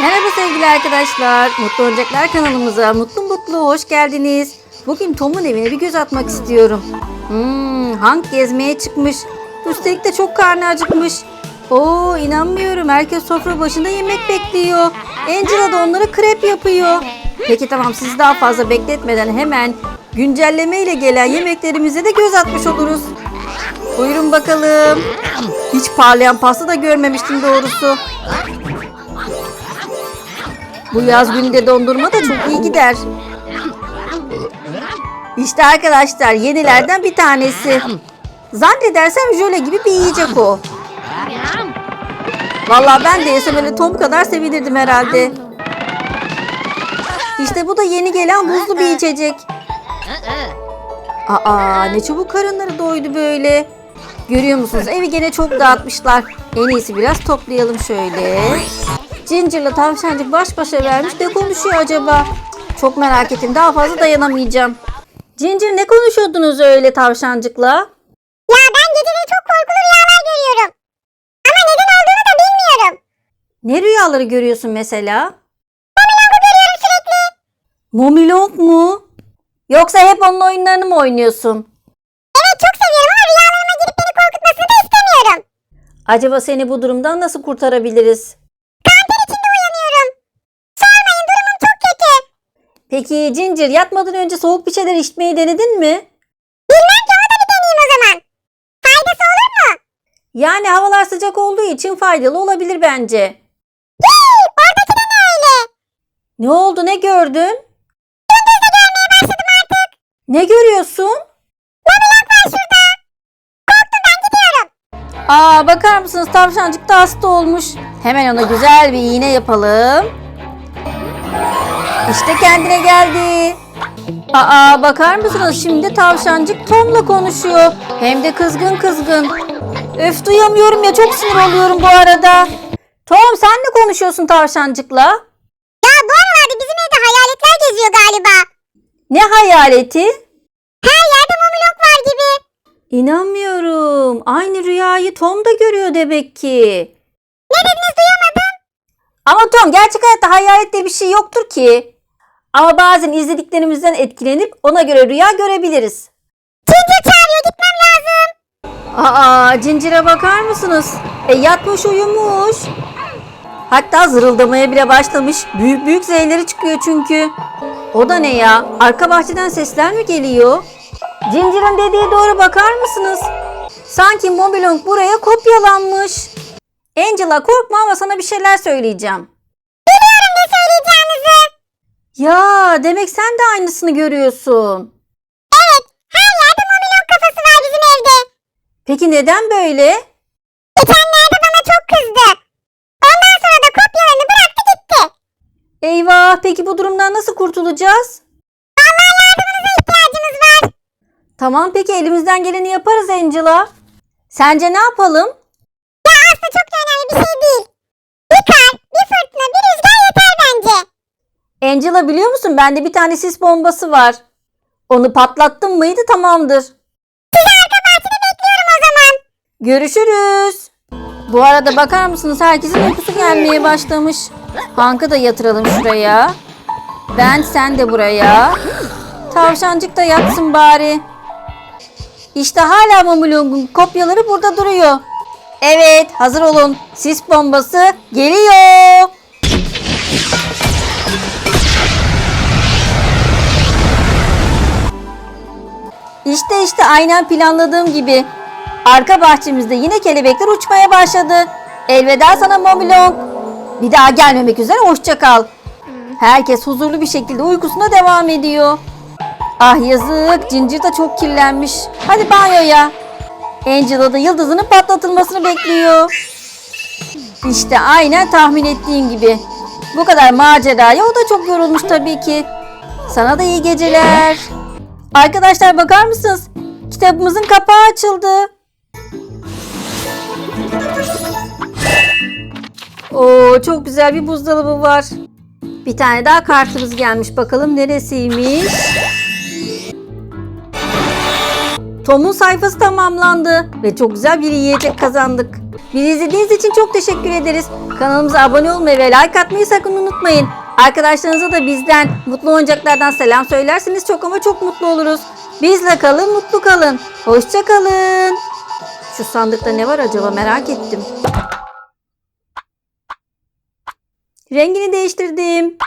Merhaba sevgili arkadaşlar. Mutlu Oyuncaklar kanalımıza mutlu mutlu hoş geldiniz. Bugün Tom'un evine bir göz atmak istiyorum. Hmm, Hank gezmeye çıkmış. Üstelik de çok karnı acıkmış. Oo inanmıyorum. Herkes sofra başında yemek bekliyor. Angela da onlara krep yapıyor. Peki tamam sizi daha fazla bekletmeden hemen güncelleme ile gelen yemeklerimize de göz atmış oluruz. Buyurun bakalım. Hiç parlayan pasta da görmemiştim doğrusu. Bu yaz günde dondurma da çok iyi gider. İşte arkadaşlar yenilerden bir tanesi. Zannedersem jöle gibi bir yiyecek o. Vallahi ben de yesem öyle Tom kadar sevinirdim herhalde. İşte bu da yeni gelen buzlu bir içecek. Aa ne çabuk karınları doydu böyle. Görüyor musunuz evi gene çok dağıtmışlar. En iyisi biraz toplayalım şöyle. Ginger'la tavşancık baş başa vermiş ne konuşuyor acaba? Çok merak ettim daha fazla dayanamayacağım. Ginger ne konuşuyordunuz öyle tavşancıkla? Ya ben geceleri çok korkulu rüyalar görüyorum. Ama neden olduğunu da bilmiyorum. Ne rüyaları görüyorsun mesela? Momilong'u görüyorum sürekli. Momilong mu? Yoksa hep onun oyunlarını mı oynuyorsun? Evet çok seviyorum ama rüyalarıma girip beni korkutmasını da istemiyorum. Acaba seni bu durumdan nasıl kurtarabiliriz? Peki Ginger yatmadan önce soğuk bir şeyler içmeyi denedin mi? Bilmem ki o da bir deneyeyim o zaman. Faydası olur mu? Yani havalar sıcak olduğu için faydalı olabilir bence. Hii, oradaki de ne öyle? Ne oldu ne gördün? Gündüz de görmeye başladım artık. Ne görüyorsun? Momilong var şurada. Korktum ben gidiyorum. Aa bakar mısınız tavşancık da hasta olmuş. Hemen ona güzel bir iğne yapalım. İşte kendine geldi. Aa bakar mısınız şimdi tavşancık Tom'la konuşuyor. Hem de kızgın kızgın. Öf duyamıyorum ya çok sinir oluyorum bu arada. Tom sen ne konuşuyorsun tavşancıkla? Ya bu aralarda bizim evde hayaletler geziyor galiba. Ne hayaleti? Her yerde momilong var gibi. İnanmıyorum. Aynı rüyayı Tom da görüyor demek ki. Ne dediniz duyamadım. Ama Tom gerçek hayatta hayalet diye bir şey yoktur ki. Ama bazen izlediklerimizden etkilenip ona göre rüya görebiliriz. Ginger çağırıyor gitmem lazım. Aa Cincir'e bakar mısınız? E yatmış uyumuş. Hatta zırıldamaya bile başlamış. Büyük büyük zeyleri çıkıyor çünkü. O da ne ya? Arka bahçeden sesler mi geliyor? Cincir'in dediği doğru bakar mısınız? Sanki Mobilong buraya kopyalanmış. Angela korkma ama sana bir şeyler söyleyeceğim. Ya demek sen de aynısını görüyorsun. Evet her yerde momilong kafası var bizim evde. Peki neden böyle? Geçenlerde bana çok kızdı. Ondan sonra da kopyalarını bıraktı gitti. Eyvah peki bu durumdan nasıl kurtulacağız? Vallahi yardımınıza ihtiyacımız var. Tamam peki elimizden geleni yaparız Angela. Sence ne yapalım? Ya aslında çok da önemli bir şey değil. Bir kar, bir fırtına, bir rüzgar yeter bence. Angela biliyor musun bende bir tane sis bombası var. Onu patlattım mıydı tamamdır. Sizi arka bahçede bekliyorum o zaman. Görüşürüz. Bu arada bakar mısınız herkesin uykusu gelmeye başlamış. Hank'ı da yatıralım şuraya. Ben sen de buraya. Tavşancık da yatsın bari. İşte hala Mamulong'un kopyaları burada duruyor. Evet hazır olun. Sis bombası geliyor. İşte işte aynen planladığım gibi. Arka bahçemizde yine kelebekler uçmaya başladı. Elveda sana Momilong. Bir daha gelmemek üzere hoşça kal. Herkes huzurlu bir şekilde uykusuna devam ediyor. Ah yazık Cincir de çok kirlenmiş. Hadi banyoya. Angela da yıldızının patlatılmasını bekliyor. İşte aynen tahmin ettiğim gibi. Bu kadar maceraya o da çok yorulmuş tabii ki. Sana da iyi geceler. Arkadaşlar bakar mısınız? Kitabımızın kapağı açıldı. Oo çok güzel bir buzdolabı var. Bir tane daha kartımız gelmiş. Bakalım neresiymiş? Tom'un sayfası tamamlandı ve çok güzel bir yiyecek kazandık. Bizi izlediğiniz için çok teşekkür ederiz. Kanalımıza abone olmayı ve like atmayı sakın unutmayın. Arkadaşlarınıza da bizden mutlu oyuncaklardan selam söylerseniz çok ama çok mutlu oluruz. Bizle kalın, mutlu kalın. Hoşça kalın. Şu sandıkta ne var acaba merak ettim. Rengini değiştirdim.